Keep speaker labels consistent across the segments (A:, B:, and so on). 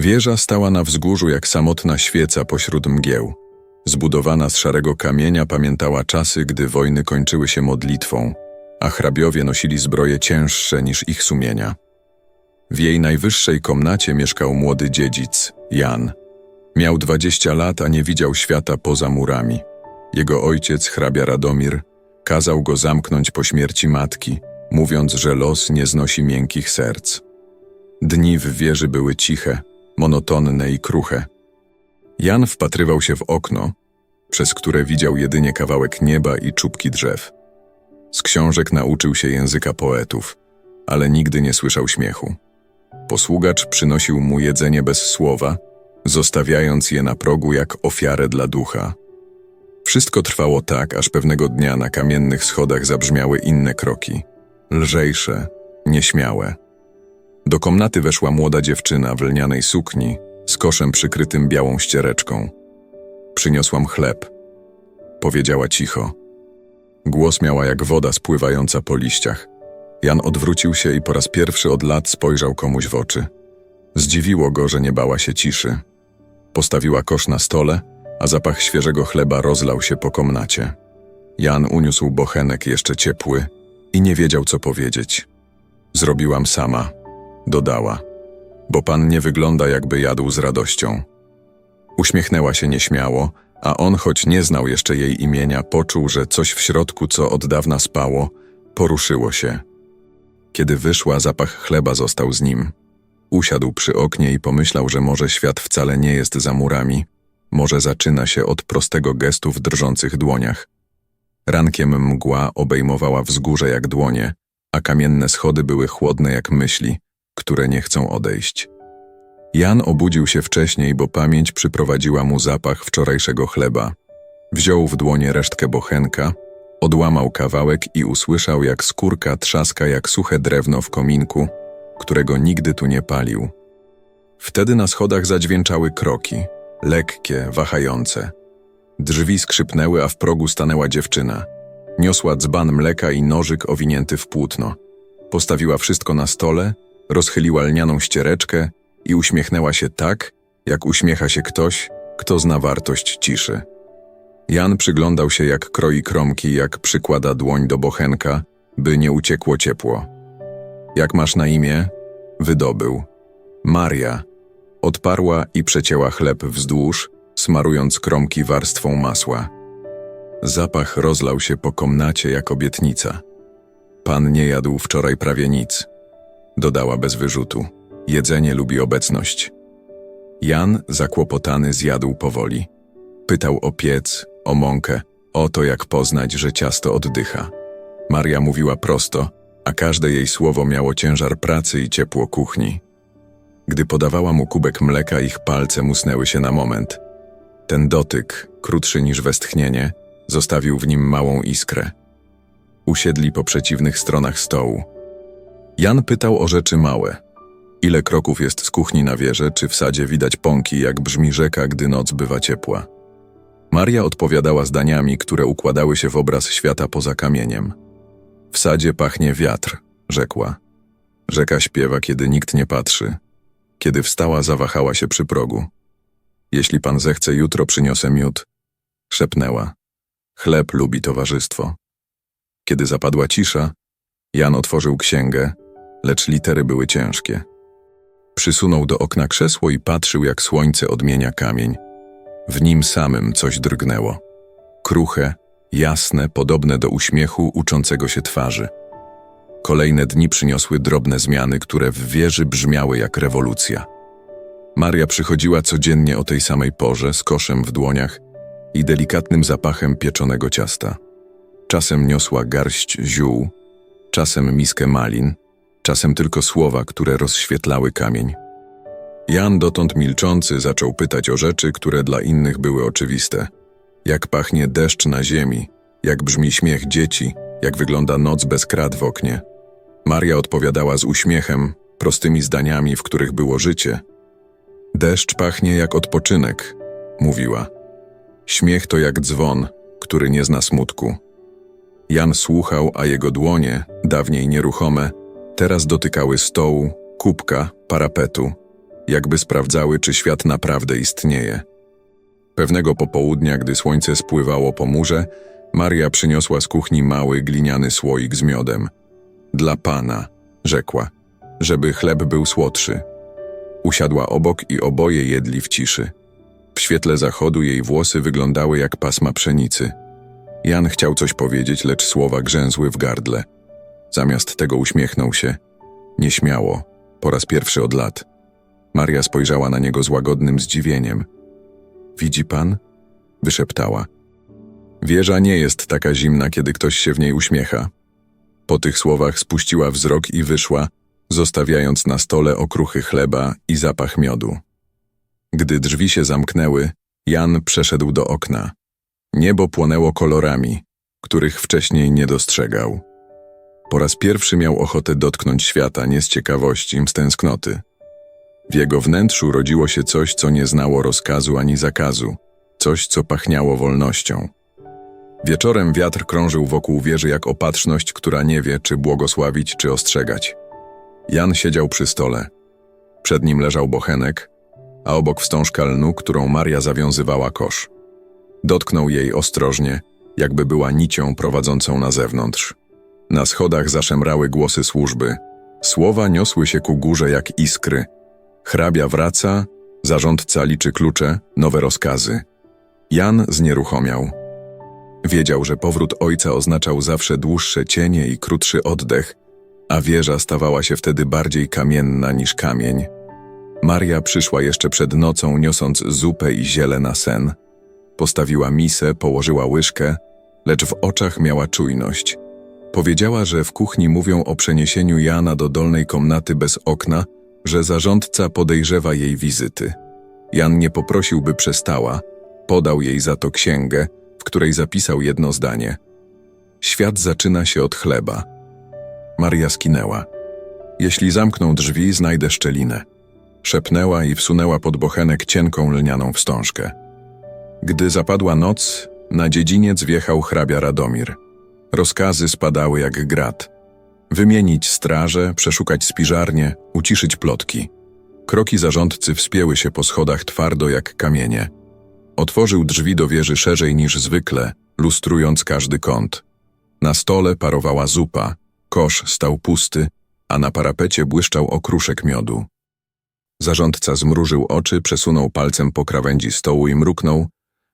A: Wieża stała na wzgórzu jak samotna świeca pośród mgieł. Zbudowana z szarego kamienia pamiętała czasy, gdy wojny kończyły się modlitwą, a hrabiowie nosili zbroje cięższe niż ich sumienia. W jej najwyższej komnacie mieszkał młody dziedzic, Jan. Miał dwadzieścia lat, a nie widział świata poza murami. Jego ojciec, hrabia Radomir, kazał go zamknąć po śmierci matki, mówiąc, że los nie znosi miękkich serc. Dni w wieży były ciche, monotonne i kruche. Jan wpatrywał się w okno, przez które widział jedynie kawałek nieba i czubki drzew. Z książek nauczył się języka poetów, ale nigdy nie słyszał śmiechu. Posługacz przynosił mu jedzenie bez słowa, zostawiając je na progu jak ofiarę dla ducha. Wszystko trwało tak, aż pewnego dnia na kamiennych schodach zabrzmiały inne kroki, lżejsze, nieśmiałe. Do komnaty weszła młoda dziewczyna w lnianej sukni, z koszem przykrytym białą ściereczką. Przyniosłam chleb. Powiedziała cicho. Głos miała jak woda spływająca po liściach. Jan odwrócił się i po raz pierwszy od lat spojrzał komuś w oczy. Zdziwiło go, że nie bała się ciszy. Postawiła kosz na stole, a zapach świeżego chleba rozlał się po komnacie. Jan uniósł bochenek jeszcze ciepły i nie wiedział, co powiedzieć. Zrobiłam sama, dodała, bo pan nie wygląda, jakby jadł z radością. Uśmiechnęła się nieśmiało, a on, choć nie znał jeszcze jej imienia, poczuł, że coś w środku, co od dawna spało, poruszyło się. Kiedy wyszła, zapach chleba został z nim. Usiadł przy oknie i pomyślał, że może świat wcale nie jest za murami, może zaczyna się od prostego gestu w drżących dłoniach. Rankiem mgła obejmowała wzgórze jak dłonie, a kamienne schody były chłodne jak myśli, które nie chcą odejść. Jan obudził się wcześniej, bo pamięć przyprowadziła mu zapach wczorajszego chleba. Wziął w dłonie resztkę bochenka, odłamał kawałek i usłyszał, jak skórka trzaska jak suche drewno w kominku, którego nigdy tu nie palił. Wtedy na schodach zadźwięczały kroki, lekkie, wahające. Drzwi skrzypnęły, a w progu stanęła dziewczyna. Niosła dzban mleka i nożyk owinięty w płótno. Postawiła wszystko na stole, rozchyliła lnianą ściereczkę i uśmiechnęła się tak, jak uśmiecha się ktoś, kto zna wartość ciszy. Jan przyglądał się, jak kroi kromki, jak przykłada dłoń do bochenka, by nie uciekło ciepło. Jak masz na imię? Wydobył. Maria. Odparła i przecięła chleb wzdłuż, smarując kromki warstwą masła. Zapach rozlał się po komnacie jak obietnica. Pan nie jadł wczoraj prawie nic. Dodała bez wyrzutu. Jedzenie lubi obecność. Jan, zakłopotany, zjadł powoli. Pytał o piec, o mąkę, o to, jak poznać, że ciasto oddycha. Maria mówiła prosto, a każde jej słowo miało ciężar pracy i ciepło kuchni. Gdy podawała mu kubek mleka, ich palce musnęły się na moment. Ten dotyk, krótszy niż westchnienie, zostawił w nim małą iskrę. Usiedli po przeciwnych stronach stołu. Jan pytał o rzeczy małe. Ile kroków jest z kuchni na wieżę, czy w sadzie widać pąki, jak brzmi rzeka, gdy noc bywa ciepła. Maria odpowiadała zdaniami, które układały się w obraz świata poza kamieniem. W sadzie pachnie wiatr, rzekła. Rzeka śpiewa, kiedy nikt nie patrzy. Kiedy wstała, zawahała się przy progu. Jeśli pan zechce, jutro przyniosę miód. Szepnęła. Chleb lubi towarzystwo. Kiedy zapadła cisza, Jan otworzył księgę, lecz litery były ciężkie. Przysunął do okna krzesło i patrzył, jak słońce odmienia kamień. W nim samym coś drgnęło. Kruche, jasne, podobne do uśmiechu uczącego się twarzy. Kolejne dni przyniosły drobne zmiany, które w wieży brzmiały jak rewolucja. Maria przychodziła codziennie o tej samej porze z koszem w dłoniach i delikatnym zapachem pieczonego ciasta. Czasem niosła garść ziół, czasem miskę malin, czasem tylko słowa, które rozświetlały kamień. Jan, dotąd milczący, zaczął pytać o rzeczy, które dla innych były oczywiste. Jak pachnie deszcz na ziemi, jak brzmi śmiech dzieci, jak wygląda noc bez krat w oknie. Maria odpowiadała z uśmiechem, prostymi zdaniami, w których było życie. Deszcz pachnie jak odpoczynek, mówiła. Śmiech to jak dzwon, który nie zna smutku. Jan słuchał, a jego dłonie, dawniej nieruchome, teraz dotykały stołu, kubka, parapetu. jakby sprawdzały, czy świat naprawdę istnieje. Pewnego popołudnia, gdy słońce spływało po murze, Maria przyniosła z kuchni mały gliniany słoik z miodem. Dla pana, rzekła, żeby chleb był słodszy. Usiadła obok i oboje jedli w ciszy. W świetle zachodu jej włosy wyglądały jak pasma pszenicy. Jan chciał coś powiedzieć, lecz słowa grzęzły w gardle. Zamiast tego uśmiechnął się. Nieśmiało, po raz pierwszy od lat. Maria spojrzała na niego z łagodnym zdziwieniem. Widzi pan? wyszeptała. Wieża nie jest taka zimna, kiedy ktoś się w niej uśmiecha. Po tych słowach spuściła wzrok i wyszła, zostawiając na stole okruchy chleba i zapach miodu. Gdy drzwi się zamknęły, Jan przeszedł do okna. Niebo płonęło kolorami, których wcześniej nie dostrzegał. Po raz pierwszy miał ochotę dotknąć świata nie z ciekawości, z tęsknoty. W jego wnętrzu rodziło się coś, co nie znało rozkazu ani zakazu, coś, co pachniało wolnością. Wieczorem wiatr krążył wokół wieży jak opatrzność, która nie wie, czy błogosławić, czy ostrzegać. Jan siedział przy stole. Przed nim leżał bochenek, a obok wstążka lnu, którą Maria zawiązywała kosz. Dotknął jej ostrożnie, jakby była nicią prowadzącą na zewnątrz. Na schodach zaszemrały głosy służby. Słowa niosły się ku górze jak iskry. Hrabia wraca, zarządca liczy klucze, nowe rozkazy. Jan znieruchomiał. Wiedział, że powrót ojca oznaczał zawsze dłuższe cienie i krótszy oddech, a wieża stawała się wtedy bardziej kamienna niż kamień. Maria przyszła jeszcze przed nocą, niosąc zupę i ziele na sen. Postawiła misę, położyła łyżkę, lecz w oczach miała czujność. Powiedziała, że w kuchni mówią o przeniesieniu Jana do dolnej komnaty bez okna, że zarządca podejrzewa jej wizyty. Jan nie poprosił, by przestała, podał jej za to księgę, w której zapisał jedno zdanie. Świat zaczyna się od chleba. Maria skinęła. Jeśli zamkną drzwi, znajdę szczelinę. Szepnęła i wsunęła pod bochenek cienką lnianą wstążkę. Gdy zapadła noc, na dziedziniec wjechał hrabia Radomir. Rozkazy spadały jak grat. Wymienić straże, przeszukać spiżarnię, uciszyć plotki. Kroki zarządcy wspięły się po schodach twardo jak kamienie. Otworzył drzwi do wieży szerzej niż zwykle, lustrując każdy kąt. Na stole parowała zupa, kosz stał pusty, a na parapecie błyszczał okruszek miodu. Zarządca zmrużył oczy, przesunął palcem po krawędzi stołu i mruknął,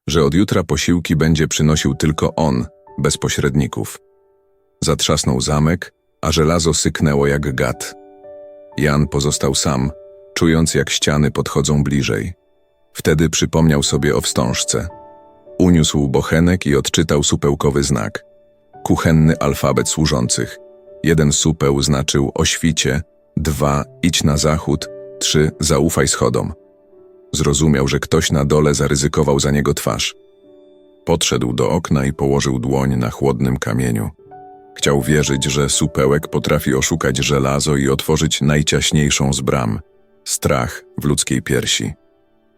A: że od jutra posiłki będzie przynosił tylko on, bez pośredników. Zatrzasnął zamek, a żelazo syknęło jak gad. Jan pozostał sam, czując jak ściany podchodzą bliżej. Wtedy przypomniał sobie o wstążce. Uniósł bochenek i odczytał supełkowy znak. Kuchenny alfabet służących. Jeden supeł znaczył o świcie, dwa idź na zachód, trzy zaufaj schodom. Zrozumiał, że ktoś na dole zaryzykował za niego twarz. Podszedł do okna i położył dłoń na chłodnym kamieniu. Chciał wierzyć, że supełek potrafi oszukać żelazo i otworzyć najciaśniejszą z bram strach w ludzkiej piersi.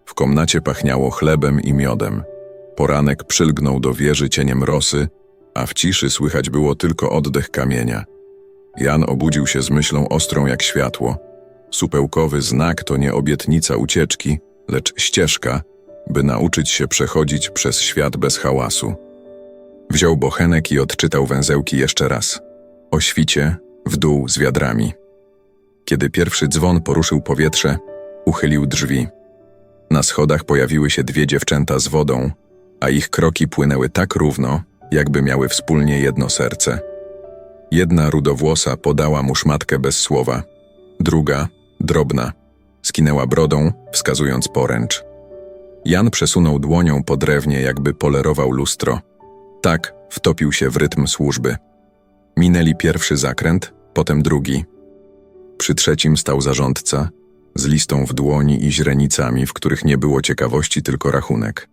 A: W komnacie pachniało chlebem i miodem. Poranek przylgnął do wieży cieniem rosy, a w ciszy słychać było tylko oddech kamienia. Jan obudził się z myślą ostrą jak światło. Supełkowy znak to nie obietnica ucieczki, lecz ścieżka, by nauczyć się przechodzić przez świat bez hałasu. Wziął bochenek i odczytał węzełki jeszcze raz. O świcie, w dół z wiadrami. Kiedy pierwszy dzwon poruszył powietrze, uchylił drzwi. Na schodach pojawiły się dwie dziewczęta z wodą, a ich kroki płynęły tak równo, jakby miały wspólnie jedno serce. Jedna rudowłosa podała mu szmatkę bez słowa, druga, drobna, skinęła brodą, wskazując poręcz. Jan przesunął dłonią po drewnie, jakby polerował lustro. Tak wtopił się w rytm służby. Minęli pierwszy zakręt, potem drugi. Przy trzecim stał zarządca, z listą w dłoni i źrenicami, w których nie było ciekawości, tylko rachunek.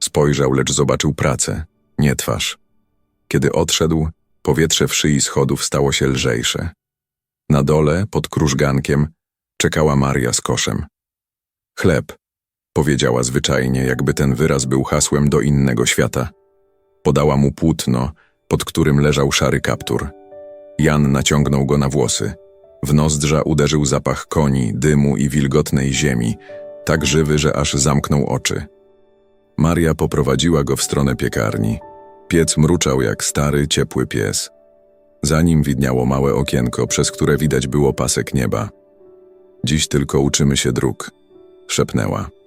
A: Spojrzał, lecz zobaczył pracę, nie twarz. Kiedy odszedł, powietrze w szyi schodów stało się lżejsze. Na dole, pod krużgankiem, czekała Maria z koszem. Chleb, powiedziała zwyczajnie, jakby ten wyraz był hasłem do innego świata. Podała mu płótno, pod którym leżał szary kaptur. Jan naciągnął go na włosy. W nozdrza uderzył zapach koni, dymu i wilgotnej ziemi, tak żywy, że aż zamknął oczy. Maria poprowadziła go w stronę piekarni. Piec mruczał jak stary, ciepły pies. Za nim widniało małe okienko, przez które widać było pasek nieba. Dziś tylko uczymy się dróg, szepnęła.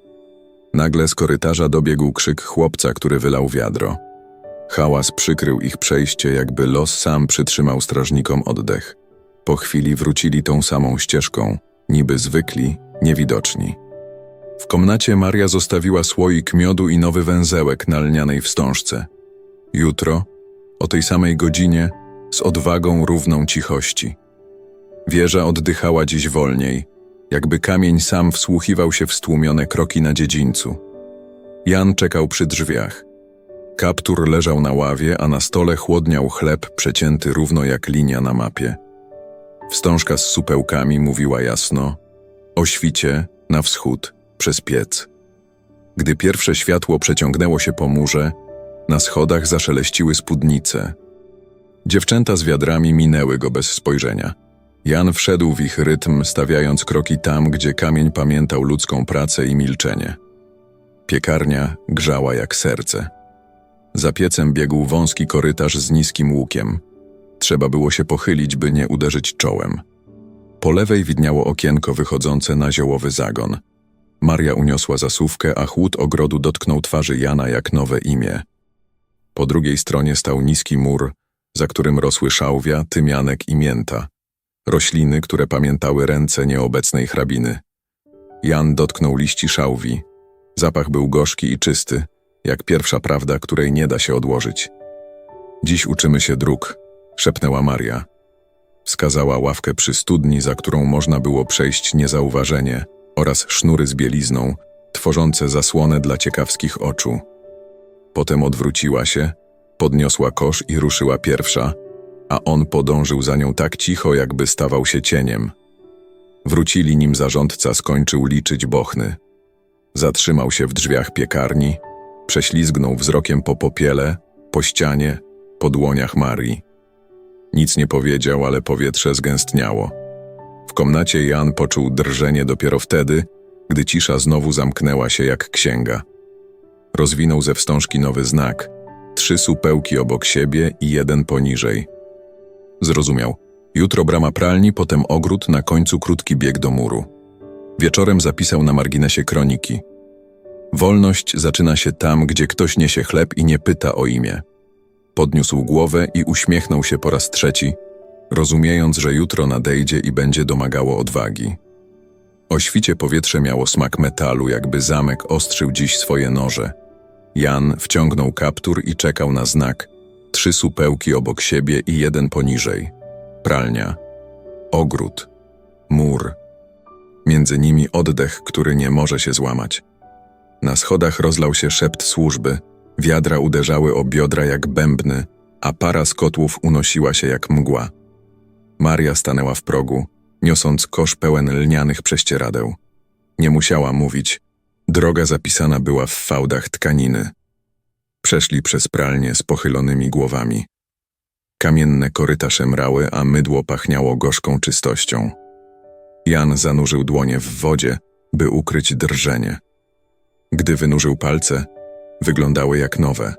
A: Nagle z korytarza dobiegł krzyk chłopca, który wylał wiadro. Hałas przykrył ich przejście, jakby los sam przytrzymał strażnikom oddech. Po chwili wrócili tą samą ścieżką, niby zwykli, niewidoczni. W komnacie Maria zostawiła słoik miodu i nowy węzełek na lnianej wstążce. Jutro, o tej samej godzinie, z odwagą równą cichości. Wieża oddychała dziś wolniej, jakby kamień sam wsłuchiwał się w stłumione kroki na dziedzińcu. Jan czekał przy drzwiach. Kaptur leżał na ławie, a na stole chłodniał chleb przecięty równo jak linia na mapie. Wstążka z supełkami mówiła jasno o świcie na wschód przez piec. Gdy pierwsze światło przeciągnęło się po murze, na schodach zaszeleściły spódnice. Dziewczęta z wiadrami minęły go bez spojrzenia. Jan wszedł w ich rytm, stawiając kroki tam, gdzie kamień pamiętał ludzką pracę i milczenie. Piekarnia grzała jak serce. Za piecem biegł wąski korytarz z niskim łukiem. Trzeba było się pochylić, by nie uderzyć czołem. Po lewej widniało okienko wychodzące na ziołowy zagon. Maria uniosła zasówkę, a chłód ogrodu dotknął twarzy Jana jak nowe imię. Po drugiej stronie stał niski mur, za którym rosły szałwia, tymianek i mięta. Rośliny, które pamiętały ręce nieobecnej hrabiny. Jan dotknął liści szałwi. Zapach był gorzki i czysty, jak pierwsza prawda, której nie da się odłożyć. Dziś uczymy się dróg, szepnęła Maria. Wskazała ławkę przy studni, za którą można było przejść niezauważenie, oraz sznury z bielizną, tworzące zasłonę dla ciekawskich oczu. Potem odwróciła się, podniosła kosz i ruszyła pierwsza, a on podążył za nią tak cicho, jakby stawał się cieniem. Wrócili, nim zarządca skończył liczyć bochny. Zatrzymał się w drzwiach piekarni, prześlizgnął wzrokiem po popiele, po ścianie, po dłoniach Marii. Nic nie powiedział, ale powietrze zgęstniało. W komnacie Jan poczuł drżenie dopiero wtedy, gdy cisza znowu zamknęła się jak księga. Rozwinął ze wstążki nowy znak, trzy supełki obok siebie i jeden poniżej. Zrozumiał. Jutro brama pralni, potem ogród, na końcu krótki bieg do muru. Wieczorem zapisał na marginesie kroniki. Wolność zaczyna się tam, gdzie ktoś niesie chleb i nie pyta o imię. Podniósł głowę i uśmiechnął się po raz trzeci, rozumiejąc, że jutro nadejdzie i będzie domagało odwagi. O świcie powietrze miało smak metalu, jakby zamek ostrzył dziś swoje noże. Jan wciągnął kaptur i czekał na znak. Trzy supełki obok siebie i jeden poniżej. Pralnia, ogród, mur. Między nimi oddech, który nie może się złamać. Na schodach rozlał się szept służby, wiadra uderzały o biodra jak bębny, a para z kotłów unosiła się jak mgła. Maria stanęła w progu, niosąc kosz pełen lnianych prześcieradeł. Nie musiała mówić. Droga zapisana była w fałdach tkaniny. Przeszli przez pralnię z pochylonymi głowami. Kamienne koryta szemrały, a mydło pachniało gorzką czystością. Jan zanurzył dłonie w wodzie, by ukryć drżenie. Gdy wynurzył palce, wyglądały jak nowe.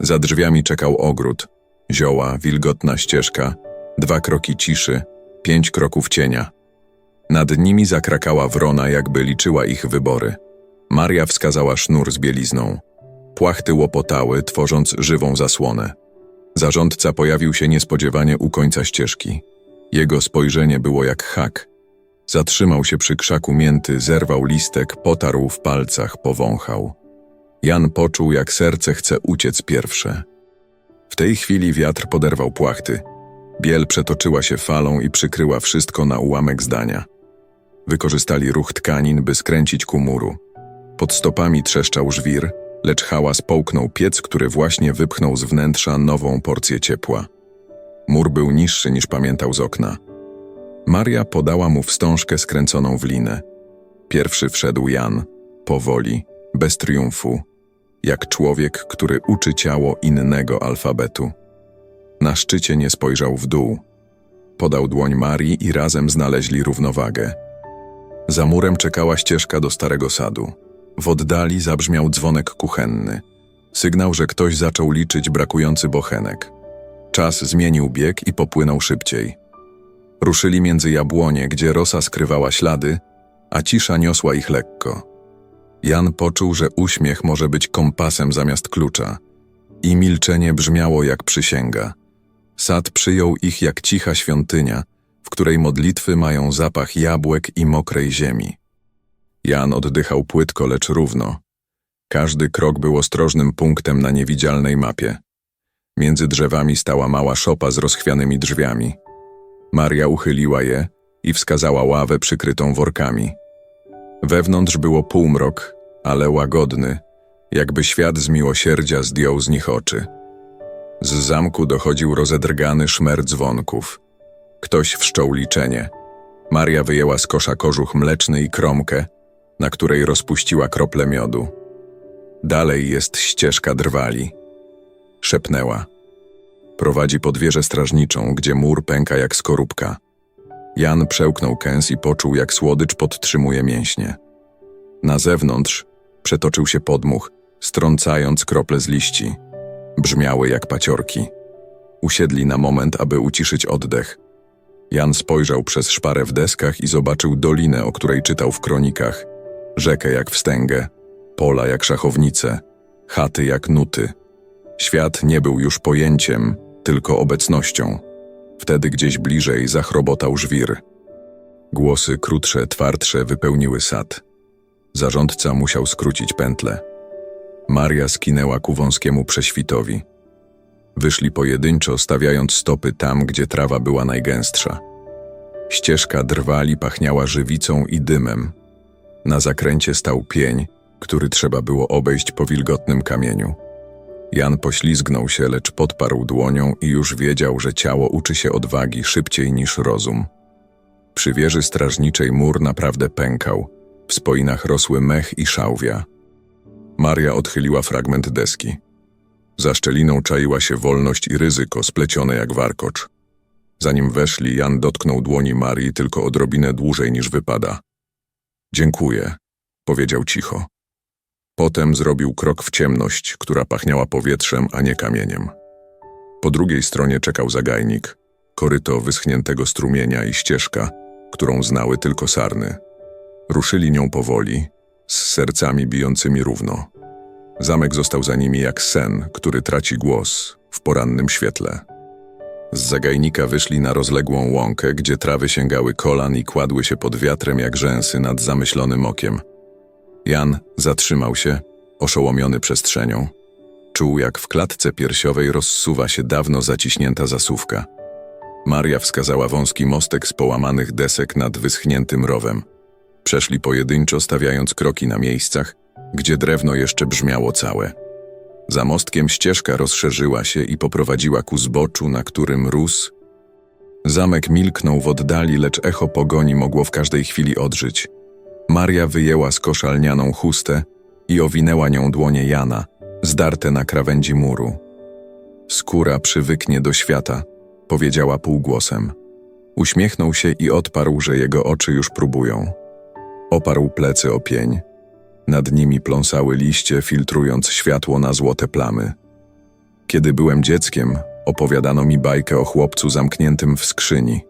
A: Za drzwiami czekał ogród, zioła, wilgotna ścieżka, dwa kroki ciszy, pięć kroków cienia. Nad nimi zakrakała wrona, jakby liczyła ich wybory. Maria wskazała sznur z bielizną. Płachty łopotały, tworząc żywą zasłonę. Zarządca pojawił się niespodziewanie u końca ścieżki. Jego spojrzenie było jak hak. Zatrzymał się przy krzaku mięty, zerwał listek, potarł w palcach, powąchał. Jan poczuł, jak serce chce uciec pierwsze. W tej chwili wiatr poderwał płachty. Biel przetoczyła się falą i przykryła wszystko na ułamek zdania. Wykorzystali ruch tkanin, by skręcić ku muru. Pod stopami trzeszczał żwir, lecz hałas połknął piec, który właśnie wypchnął z wnętrza nową porcję ciepła. Mur był niższy niż pamiętał z okna. Maria podała mu wstążkę skręconą w linę. Pierwszy wszedł Jan, powoli, bez triumfu, jak człowiek, który uczy ciało innego alfabetu. Na szczycie nie spojrzał w dół. Podał dłoń Marii i razem znaleźli równowagę. Za murem czekała ścieżka do starego sadu. W oddali zabrzmiał dzwonek kuchenny. Sygnał, że ktoś zaczął liczyć brakujący bochenek. Czas zmienił bieg i popłynął szybciej. Ruszyli między jabłonie, gdzie rosa skrywała ślady, a cisza niosła ich lekko. Jan poczuł, że uśmiech może być kompasem zamiast klucza i milczenie brzmiało jak przysięga. Sad przyjął ich jak cicha świątynia, w której modlitwy mają zapach jabłek i mokrej ziemi. Jan oddychał płytko, lecz równo. Każdy krok był ostrożnym punktem na niewidzialnej mapie. Między drzewami stała mała szopa z rozchwianymi drzwiami. Maria uchyliła je i wskazała ławę przykrytą workami. Wewnątrz było półmrok, ale łagodny, jakby świat z miłosierdzia zdjął z nich oczy. Z zamku dochodził rozedrgany szmer dzwonków. Ktoś wszczął liczenie. Maria wyjęła z kosza kożuch mleczny i kromkę, na której rozpuściła krople miodu. Dalej jest ścieżka drwali. Szepnęła. Prowadzi pod wieżę strażniczą, gdzie mur pęka jak skorupka. Jan przełknął kęs i poczuł, jak słodycz podtrzymuje mięśnie. Na zewnątrz przetoczył się podmuch, strącając krople z liści. Brzmiały jak paciorki. Usiedli na moment, aby uciszyć oddech. Jan spojrzał przez szparę w deskach i zobaczył dolinę, o której czytał w kronikach. Rzekę jak wstęgę, pola jak szachownice, chaty jak nuty. Świat nie był już pojęciem, tylko obecnością. Wtedy gdzieś bliżej zachrobotał żwir. Głosy krótsze, twardsze wypełniły sad. Zarządca musiał skrócić pętlę. Maria skinęła ku wąskiemu prześwitowi. Wyszli pojedynczo, stawiając stopy tam, gdzie trawa była najgęstsza. Ścieżka drwali pachniała żywicą i dymem. Na zakręcie stał pień, który trzeba było obejść po wilgotnym kamieniu. Jan poślizgnął się, lecz podparł dłonią i już wiedział, że ciało uczy się odwagi szybciej niż rozum. Przy wieży strażniczej mur naprawdę pękał. W spoinach rosły mech i szałwia. Maria odchyliła fragment deski. Za szczeliną czaiła się wolność i ryzyko splecione jak warkocz. Zanim weszli, Jan dotknął dłoni Marii tylko odrobinę dłużej niż wypada. Dziękuję, powiedział cicho. Potem zrobił krok w ciemność, która pachniała powietrzem, a nie kamieniem. Po drugiej stronie czekał zagajnik, koryto wyschniętego strumienia i ścieżka, którą znały tylko sarny. Ruszyli nią powoli, z sercami bijącymi równo. Zamek został za nimi jak sen, który traci głos w porannym świetle. Z zagajnika wyszli na rozległą łąkę, gdzie trawy sięgały kolan i kładły się pod wiatrem jak rzęsy nad zamyślonym okiem. Jan zatrzymał się, oszołomiony przestrzenią. Czuł, jak w klatce piersiowej rozsuwa się dawno zaciśnięta zasówka. Maria wskazała wąski mostek z połamanych desek nad wyschniętym rowem. Przeszli pojedynczo, stawiając kroki na miejscach, gdzie drewno jeszcze brzmiało całe. Za mostkiem ścieżka rozszerzyła się i poprowadziła ku zboczu, na którym rósł. Zamek milknął w oddali, lecz echo pogoni mogło w każdej chwili odżyć. Maria wyjęła z kosza lnianą chustę i owinęła nią dłonie Jana, zdarte na krawędzi muru. Skóra przywyknie do świata, powiedziała półgłosem. Uśmiechnął się i odparł, że jego oczy już próbują. Oparł plecy o pień. Nad nimi pląsały liście, filtrując światło na złote plamy. Kiedy byłem dzieckiem, opowiadano mi bajkę o chłopcu zamkniętym w skrzyni.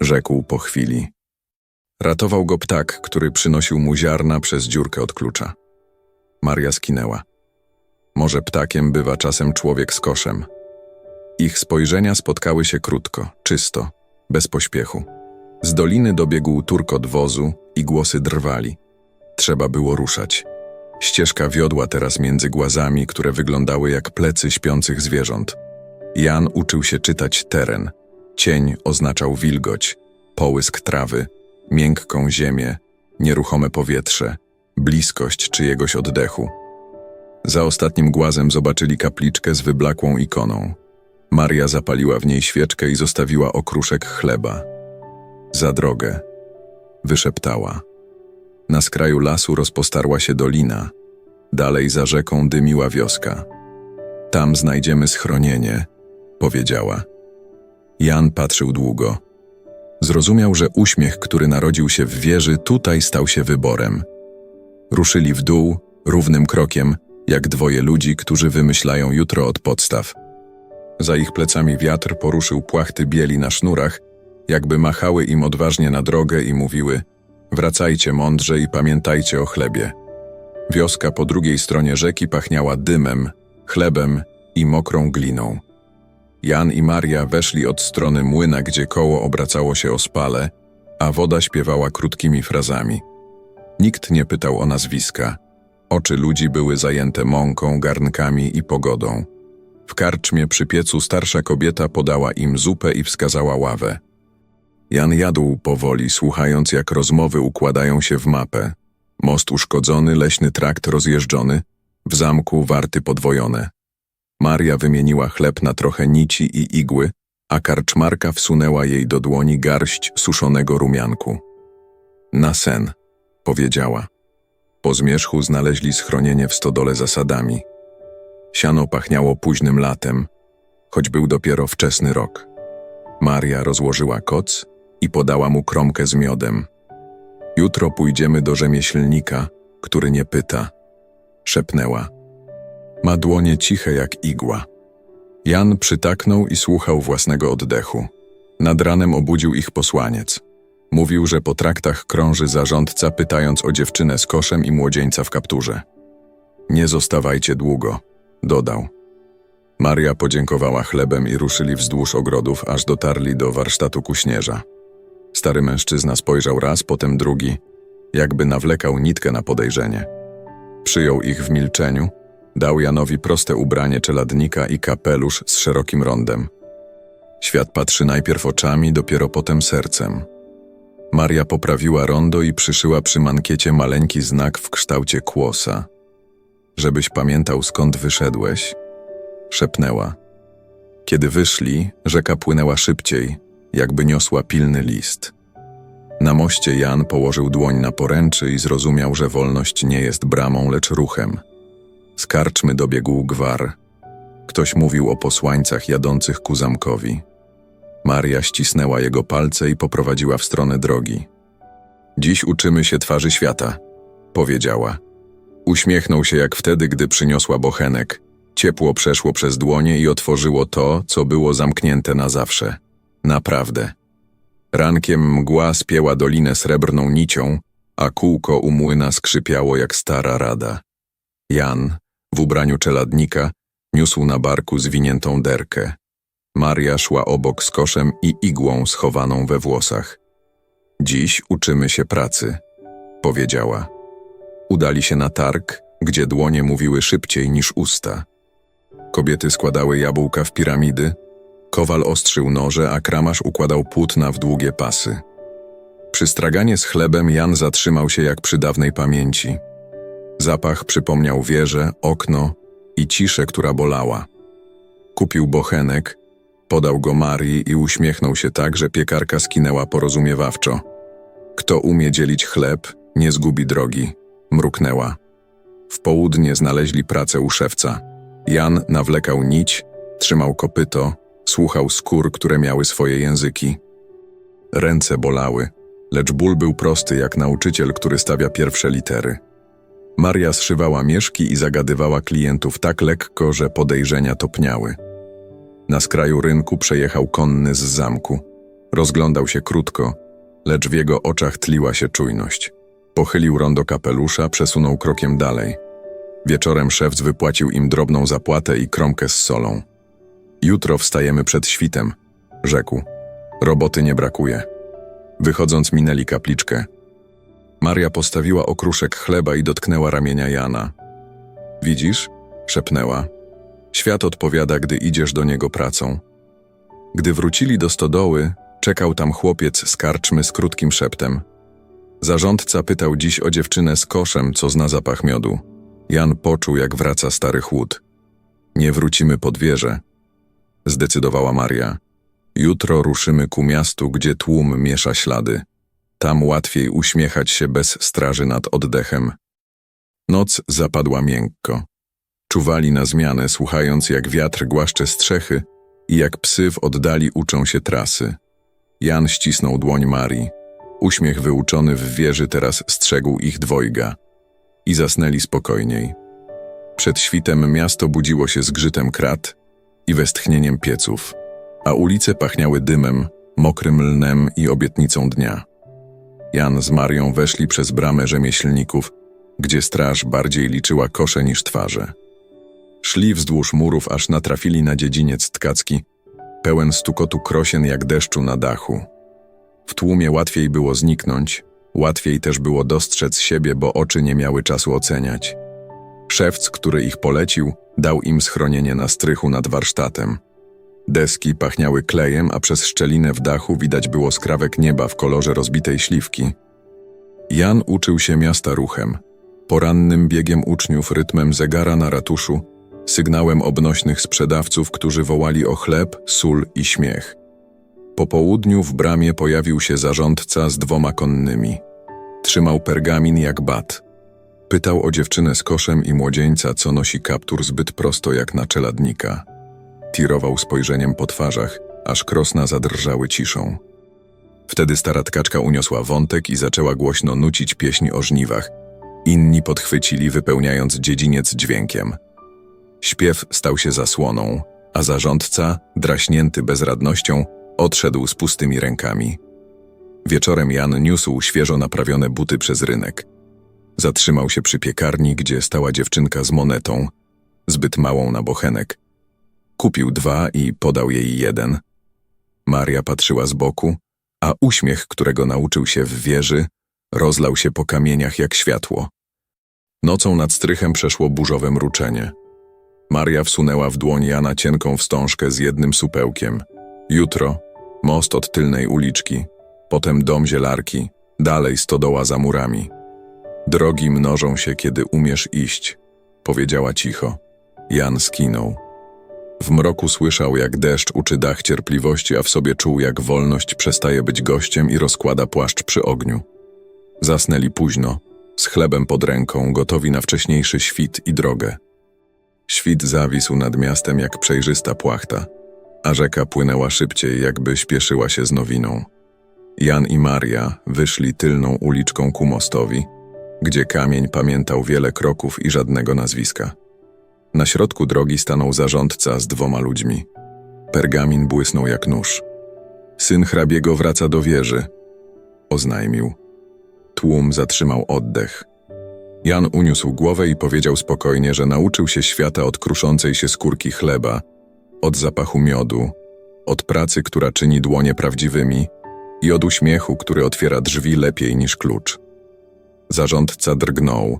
A: Rzekł po chwili. Ratował go ptak, który przynosił mu ziarna przez dziurkę od klucza. Maria skinęła. Może ptakiem bywa czasem człowiek z koszem. Ich spojrzenia spotkały się krótko, czysto, bez pośpiechu. Z doliny dobiegł turkot wozu i głosy drwali. Trzeba było ruszać. Ścieżka wiodła teraz między głazami, które wyglądały jak plecy śpiących zwierząt. Jan uczył się czytać teren. Cień oznaczał wilgoć, połysk trawy, miękką ziemię, nieruchome powietrze, bliskość czyjegoś oddechu. Za ostatnim głazem zobaczyli kapliczkę z wyblakłą ikoną. Maria zapaliła w niej świeczkę i zostawiła okruszek chleba. Za drogę. Wyszeptała. Na skraju lasu rozpostarła się dolina. Dalej za rzeką dymiła wioska. Tam znajdziemy schronienie, powiedziała. Jan patrzył długo. Zrozumiał, że uśmiech, który narodził się w wieży, tutaj stał się wyborem. Ruszyli w dół, równym krokiem, jak dwoje ludzi, którzy wymyślają jutro od podstaw. Za ich plecami wiatr poruszył płachty bieli na sznurach, jakby machały im odważnie na drogę i mówiły: Wracajcie mądrze i pamiętajcie o chlebie. Wioska po drugiej stronie rzeki pachniała dymem, chlebem i mokrą gliną. Jan i Maria weszli od strony młyna, gdzie koło obracało się o spale, a woda śpiewała krótkimi frazami. Nikt nie pytał o nazwiska. Oczy ludzi były zajęte mąką, garnkami i pogodą. W karczmie przy piecu starsza kobieta podała im zupę i wskazała ławę. Jan jadł powoli, słuchając jak rozmowy układają się w mapę. Most uszkodzony, leśny trakt rozjeżdżony, w zamku warty podwojone. Maria wymieniła chleb na trochę nici i igły, a karczmarka wsunęła jej do dłoni garść suszonego rumianku. Na sen, powiedziała. Po zmierzchu znaleźli schronienie w stodole za sadami. Siano pachniało późnym latem, choć był dopiero wczesny rok. Maria rozłożyła koc i podała mu kromkę z miodem. Jutro pójdziemy do rzemieślnika, który nie pyta. Szepnęła. Ma dłonie ciche jak igła. Jan przytaknął i słuchał własnego oddechu. Nad ranem obudził ich posłaniec. Mówił, że po traktach krąży zarządca, pytając o dziewczynę z koszem i młodzieńca w kapturze. Nie zostawajcie długo, dodał. Maria podziękowała chlebem i ruszyli wzdłuż ogrodów, aż dotarli do warsztatu kuśnierza. Stary mężczyzna spojrzał raz, potem drugi, jakby nawlekał nitkę na podejrzenie. Przyjął ich w milczeniu, dał Janowi proste ubranie czeladnika i kapelusz z szerokim rondem. Świat patrzy najpierw oczami, dopiero potem sercem. Maria poprawiła rondo i przyszyła przy mankiecie maleńki znak w kształcie kłosa. Żebyś pamiętał skąd wyszedłeś, szepnęła. Kiedy wyszli, rzeka płynęła szybciej, jakby niosła pilny list. Na moście Jan położył dłoń na poręczy i zrozumiał, że wolność nie jest bramą, lecz ruchem. Z karczmy dobiegł gwar. Ktoś mówił o posłańcach jadących ku zamkowi. Maria ścisnęła jego palce i poprowadziła w stronę drogi. Dziś uczymy się twarzy świata, powiedziała. Uśmiechnął się jak wtedy, gdy przyniosła bochenek. Ciepło przeszło przez dłonie i otworzyło to, co było zamknięte na zawsze. Naprawdę. Rankiem mgła spięła dolinę srebrną nicią, a kółko u młyna skrzypiało jak stara rada. Jan, w ubraniu czeladnika, niósł na barku zwiniętą derkę. Maria szła obok z koszem i igłą schowaną we włosach. Dziś uczymy się pracy, powiedziała. Udali się na targ, gdzie dłonie mówiły szybciej niż usta. Kobiety składały jabłka w piramidy, kowal ostrzył noże, a kramarz układał płótna w długie pasy. Przy straganie z chlebem Jan zatrzymał się jak przy dawnej pamięci. Zapach przypomniał wieżę, okno i ciszę, która bolała. Kupił bochenek, podał go Marii i uśmiechnął się tak, że piekarka skinęła porozumiewawczo. Kto umie dzielić chleb, nie zgubi drogi, mruknęła. W południe znaleźli pracę u szewca. Jan nawlekał nić, trzymał kopyto, słuchał skór, które miały swoje języki. Ręce bolały, lecz ból był prosty jak nauczyciel, który stawia pierwsze litery. Maria zszywała mieszki i zagadywała klientów tak lekko, że podejrzenia topniały. Na skraju rynku przejechał konny z zamku. Rozglądał się krótko, lecz w jego oczach tliła się czujność. Pochylił rondo kapelusza, przesunął krokiem dalej. Wieczorem szewc wypłacił im drobną zapłatę i kromkę z solą. Jutro wstajemy przed świtem, rzekł. Roboty nie brakuje. Wychodząc minęli kapliczkę. Maria postawiła okruszek chleba i dotknęła ramienia Jana. Widzisz? szepnęła. Świat odpowiada, gdy idziesz do niego pracą. Gdy wrócili do stodoły, czekał tam chłopiec z karczmy z krótkim szeptem. Zarządca pytał dziś o dziewczynę z koszem, co zna zapach miodu. Jan poczuł, jak wraca stary chłód. Nie wrócimy pod wieżę, zdecydowała Maria. Jutro ruszymy ku miastu, gdzie tłum miesza ślady. Tam łatwiej uśmiechać się bez straży nad oddechem. Noc zapadła miękko. Czuwali na zmianę, słuchając jak wiatr głaszcze strzechy, i jak psy w oddali uczą się trasy. Jan ścisnął dłoń Marii. Uśmiech wyuczony w wieży teraz strzegł ich dwojga. I zasnęli spokojniej. Przed świtem miasto budziło się zgrzytem krat i westchnieniem pieców, a ulice pachniały dymem, mokrym lnem i obietnicą dnia. Jan z Marią weszli przez bramę rzemieślników, gdzie straż bardziej liczyła kosze niż twarze. Szli wzdłuż murów, aż natrafili na dziedziniec tkacki, pełen stukotu krosien jak deszczu na dachu. W tłumie łatwiej było zniknąć, łatwiej też było dostrzec siebie, bo oczy nie miały czasu oceniać. Szewc, który ich polecił, dał im schronienie na strychu nad warsztatem. Deski pachniały klejem, a przez szczelinę w dachu widać było skrawek nieba w kolorze rozbitej śliwki. Jan uczył się miasta ruchem, porannym biegiem uczniów, rytmem zegara na ratuszu, sygnałem obnośnych sprzedawców, którzy wołali o chleb, sól i śmiech. Po południu w bramie pojawił się zarządca z dwoma konnymi. Trzymał pergamin jak bat. Pytał o dziewczynę z koszem i młodzieńca, co nosi kaptur zbyt prosto jak na czeladnika. Tirował spojrzeniem po twarzach, aż krosna zadrżały ciszą. Wtedy stara tkaczka uniosła wątek i zaczęła głośno nucić pieśń o żniwach. Inni podchwycili, wypełniając dziedziniec dźwiękiem. Śpiew stał się zasłoną, a zarządca, draśnięty bezradnością, odszedł z pustymi rękami. Wieczorem Jan niósł świeżo naprawione buty przez rynek. Zatrzymał się przy piekarni, gdzie stała dziewczynka z monetą, zbyt małą na bochenek. Kupił dwa i podał jej jeden. Maria patrzyła z boku, a uśmiech, którego nauczył się w wieży, rozlał się po kamieniach jak światło. Nocą nad strychem przeszło burzowe mruczenie. Maria wsunęła w dłoń Jana cienką wstążkę z jednym supełkiem. Jutro most od tylnej uliczki, potem dom zielarki, dalej stodoła za murami. Drogi mnożą się, kiedy umiesz iść, powiedziała cicho. Jan skinął. W mroku słyszał, jak deszcz uczy dach cierpliwości, a w sobie czuł, jak wolność przestaje być gościem i rozkłada płaszcz przy ogniu. Zasnęli późno, z chlebem pod ręką, gotowi na wcześniejszy świt i drogę. Świt zawisł nad miastem jak przejrzysta płachta, a rzeka płynęła szybciej, jakby śpieszyła się z nowiną. Jan i Maria wyszli tylną uliczką ku mostowi, gdzie kamień pamiętał wiele kroków i żadnego nazwiska. Na środku drogi stanął zarządca z dwoma ludźmi. Pergamin błysnął jak nóż. Syn hrabiego wraca do wieży, oznajmił. Tłum zatrzymał oddech. Jan uniósł głowę i powiedział spokojnie, że nauczył się świata od kruszącej się skórki chleba, od zapachu miodu, od pracy, która czyni dłonie prawdziwymi i od uśmiechu, który otwiera drzwi lepiej niż klucz. Zarządca drgnął,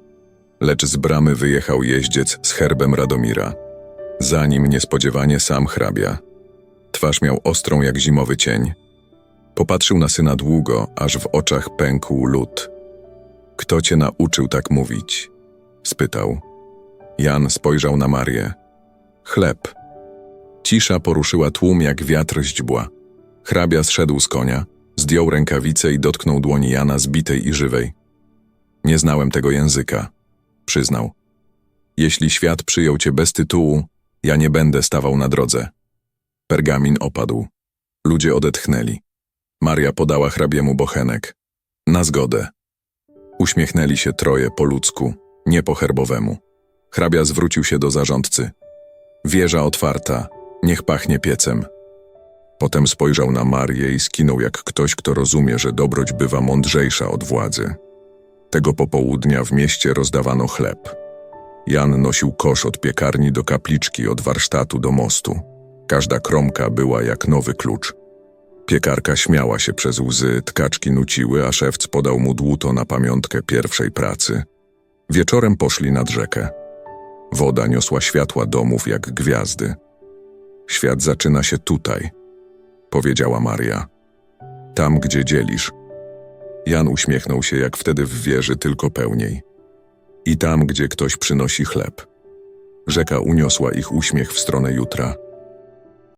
A: lecz z bramy wyjechał jeździec z herbem Radomira. Za nim niespodziewanie sam hrabia. Twarz miał ostrą jak zimowy cień. Popatrzył na syna długo, aż w oczach pękł lód. Kto cię nauczył tak mówić? spytał. Jan spojrzał na Marię. Chleb. Cisza poruszyła tłum jak wiatr źdźbła. Hrabia zszedł z konia, zdjął rękawice i dotknął dłoni Jana zbitej i żywej. Nie znałem tego języka, przyznał. Jeśli świat przyjął cię bez tytułu, ja nie będę stawał na drodze. Pergamin opadł. Ludzie odetchnęli. Maria podała hrabiemu bochenek. Na zgodę. Uśmiechnęli się troje po ludzku, nie po herbowemu. Hrabia zwrócił się do zarządcy. Wieża otwarta, niech pachnie piecem. Potem spojrzał na Marię i skinął jak ktoś, kto rozumie, że dobroć bywa mądrzejsza od władzy. Tego popołudnia w mieście rozdawano chleb. Jan nosił kosz od piekarni do kapliczki, od warsztatu do mostu. Każda kromka była jak nowy klucz. Piekarka śmiała się przez łzy, tkaczki nuciły, a szewc podał mu dłuto na pamiątkę pierwszej pracy. Wieczorem poszli nad rzekę. Woda niosła światła domów jak gwiazdy. Świat zaczyna się tutaj, powiedziała Maria. Tam, gdzie dzielisz. Jan uśmiechnął się jak wtedy w wieży, tylko pełniej. I tam, gdzie ktoś przynosi chleb. Rzeka uniosła ich uśmiech w stronę jutra.